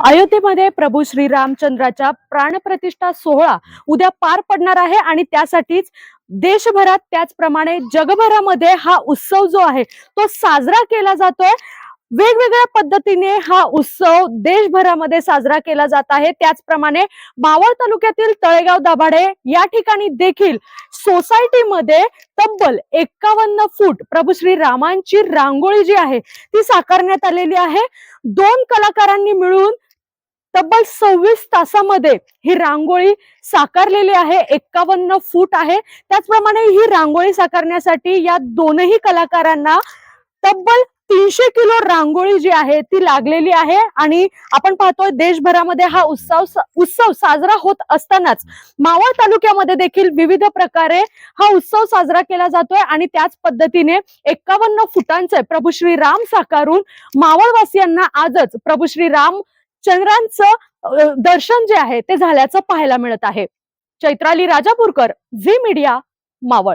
अयोध्येमध्ये प्रभू श्री रामचंद्राच्या प्राणप्रतिष्ठा सोहळा उद्या पार पडणार आहे आणि त्यासाठीच देशभरात त्याचप्रमाणे जगभरामध्ये हा उत्सव जो आहे तो साजरा केला जातोय. वेगवेगळ्या पद्धतीने हा उत्सव देशभरामध्ये साजरा केला जात आहे. त्याचप्रमाणे मावळ तालुक्यातील तळेगाव दाभाडे या ठिकाणी देखील सोसायटीमध्ये तब्बल एक्कावन्न फूट प्रभू श्री रामांची रांगोळी जी आहे ती साकारण्यात आलेली आहे. दोन कलाकारांनी मिळून तब्बल सव्वीस तासामध्ये ही रांगोळी साकारलेली आहे. एक्कावन्न फूट आहे. त्याचप्रमाणे ही रांगोळी साकारण्यासाठी या दोनही कलाकारांना तब्बल तीनशे किलो रांगोळी जी आहे ती लागलेली आहे आणि आपण पाहतोय देशभरामध्ये हा उत्सव उत्सव साजरा होत असतानाच मावळ तालुक्यामध्ये देखील विविध प्रकारे हा उत्सव साजरा केला जातोय आणि त्याच पद्धतीने एक्कावन्न फुटांचे प्रभू श्री राम साकारून मावळवासियांना आजच प्रभू श्री राम चंद्रांचं दर्शन जे आहे ते झाल्याचं पाहायला मिळत आहे. Chaitrali Rajapurkar Zee media Maval.